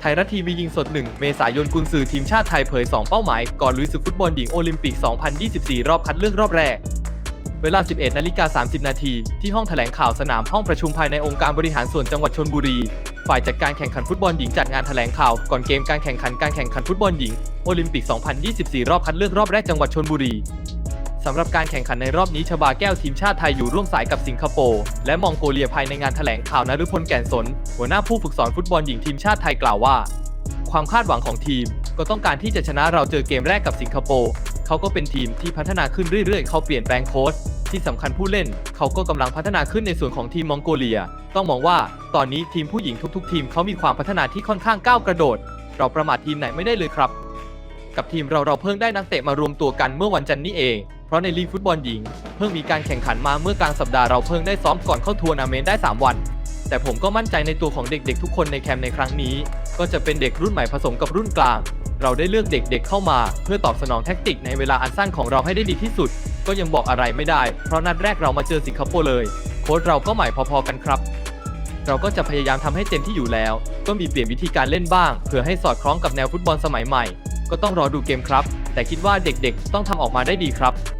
ไทยรัฐทีวียิงสด 1 เมษายนกุนซือทีมชาติไทยเผย 2 เป้าหมาย ก่อนลุยศึกฟุตบอลหญิงโอลิมปิก 2024 รอบคัดเลือกรอบแรก เวลา 11นาฬิกา30 นาที ที่ห้องแถลงข่าวสนามห้องประชุมภายในองค์การบริหารส่วนจังหวัดชนบุรี ฝ่ายจัดการแข่งขันฟุตบอลหญิงจัดงานแถลงข่าว ก่อนเกมการแข่งขันการแข่งขันฟุตบอลหญิงโอลิมปิก 2024 รอบคัดเลือกรอบแรกจังหวัดชนบุรี สำหรับการแข่งขันในรอบนี้ชบาแก้วทีมชาติไทยอยู่ร่วมสายกับสิงคโปร์และมองโกเลียภายในงานแถลงข่าวนฤพลแก่นสน หัวหน้าผู้ฝึกสอนฟุตบอลหญิงทีมชาติไทยกล่าวว่า ความคาดหวังของทีมก็ต้องการที่จะชนะเราเจอเกมแรกกับสิงคโปร์เขาก็เป็นทีมที่พัฒนาขึ้นเรื่อยๆ เขาเปลี่ยนแปลงโค้ชที่สำคัญผู้เล่น เขาก็กำลังพัฒนาขึ้นในส่วนของทีมมองโกเลีย ต้องมองว่าตอนนี้ทีมผู้หญิงทุก ๆ ทีมเขามีความพัฒนาที่ค่อนข้างก้าวกระโดด เราประมาททีมไหนไม่ได้เลยครับ กับทีมเราเราเพิ่งได้นักเตะมารวมตัวกันเมื่อวันจันทร์นี้เอง เพราะในลีกฟุตบอลหญิง เพิ่งมีการแข่งขันมาเมื่อกลางสัปดาห์เราเพิ่งได้ซ้อมก่อนเข้าทัวร์นาเมนต์ได้ 3 วัน แต่ผมก็มั่นใจในตัวของเด็กๆ ทุกคนในแคมป์ในครั้งนี้ ก็จะเป็นเด็กรุ่นใหม่ผสมกับรุ่นกลาง เราได้เลือกเด็กๆเข้ามา เพื่อตอบสนองแท็กติกในเวลาอันสั้นของเราให้ได้ดีที่สุด ก็ยังบอกอะไรไม่ได้ เพราะนัดแรกเรามาเจอสิงคโปร์เลย โค้ชเราก็ใหม่พอๆกันครับเราก็จะพยายามทำให้เต็มที่อยู่แล้ว ก็มีเปลี่ยนวิธีการเล่นบ้าง เพื่อให้สอดคล้องกับแนวฟุตบอลสมัยใหม่ ก็ต้องรอดูเกมครับ แต่คิดว่าเด็กๆ ต้องทำออกมาได้ดีครับ